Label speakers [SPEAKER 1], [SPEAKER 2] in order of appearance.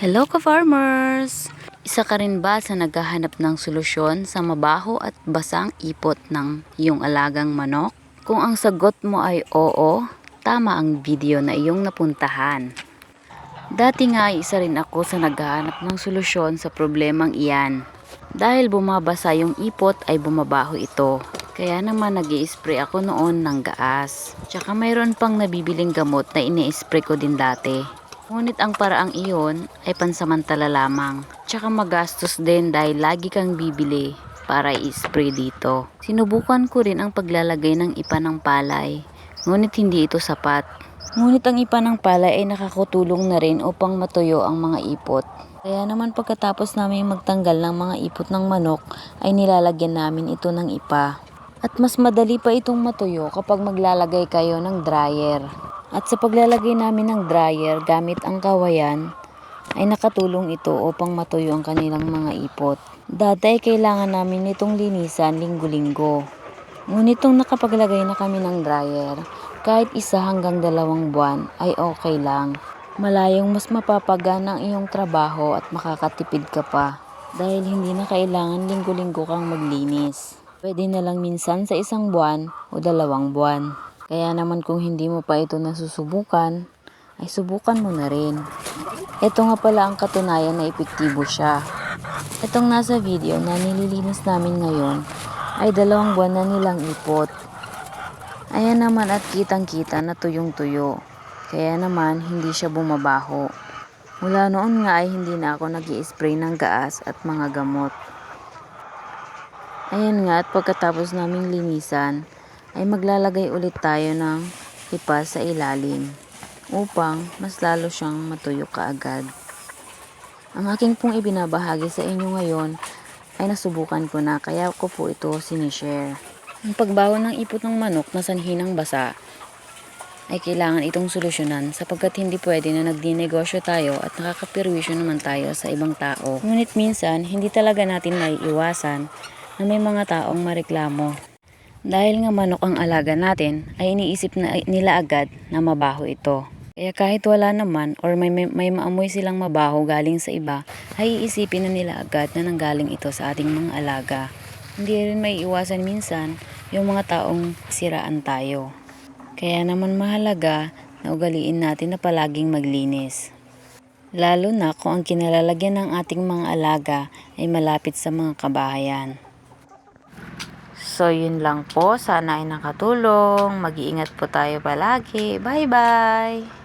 [SPEAKER 1] Hello ka-farmers! Isa ka rin ba sa naghahanap ng solusyon sa mabaho at basang ipot ng iyong alagang manok? Kung ang sagot mo ay oo, tama ang video na iyong napuntahan. Dati nga ay isa rin ako sa naghahanap ng solusyon sa problemang iyan. Dahil bumabasa yung ipot ay bumabaho ito. Kaya naman nag spray ako noon ng gaas. Tsaka mayroon pang nabibiling gamot na ini-spray ko din dati. Ngunit ang paraang iyon ay pansamantala lamang. Tsaka magastos din dahil lagi kang bibili para i-spray dito. Sinubukan ko rin ang paglalagay ng ipa ng palay. Ngunit hindi ito sapat. Ngunit ang ipa ng palay ay nakakutulong na rin upang matuyo ang mga ipot. Kaya naman pagkatapos namin magtanggal ng mga ipot ng manok ay nilalagyan namin ito ng ipa. At mas madali pa itong matuyo kapag maglalagay kayo ng dryer. At sa paglalagay namin ng dryer gamit ang kawayan, ay nakatulong ito upang matuyo ang kanilang mga ipot. Dati ay kailangan namin nitong linisan linggo-linggo. Ngunit nung nakapaglagay na kami ng dryer, kahit isa hanggang dalawang buwan ay okay lang. Malayong mas mapapagan ang iyong trabaho at makakatipid ka pa dahil hindi na kailangan linggo-linggo kang maglinis. Pwede na lang minsan sa isang buwan o dalawang buwan. Kaya naman kung hindi mo pa ito nasusubukan, ay subukan mo na rin. Ito nga pala ang katunayan na epektibo siya. Itong nasa video na nililinis namin ngayon ay dalawang buwan na nilang ipot. Ayan naman at kitang kita na tuyong tuyo. Kaya naman hindi siya bumabaho. Mula noon nga ay hindi na ako nag spray ng gaas at mga gamot. Ayan nga at pagkatapos naming linisan ay maglalagay ulit tayo ng ipa sa ilalim upang mas lalo siyang matuyo kaagad. Ang aking pong ibinabahagi sa inyo ngayon ay nasubukan ko na kaya ko po ito sinishare. Ang pagbaho ng ipot ng manok na sanhi ng basa ay kailangan itong solusyonan sapagkat hindi pwede na nagdinegosyo tayo at nakakapirwisyo naman tayo sa ibang tao. Ngunit minsan, hindi talaga natin maiiwasan na may mga taong mareklamo. Dahil nga manok ang alaga natin, ay iniisip na nila agad na mabaho ito. Kaya kahit wala naman or may, may, may maamoy silang mabaho galing sa iba, ay iisipin na nila agad na nanggaling ito sa ating mga alaga. Hindi rin may iwasan minsan yung mga taong siraan tayo. Kaya naman mahalaga na ugaliin natin na palaging maglinis. Lalo na kung ang kinalalagyan ng ating mga alaga ay malapit sa mga kabahayan. So, yun lang po. Sana ay nakatulong. Mag-iingat po tayo palagi. Bye-bye!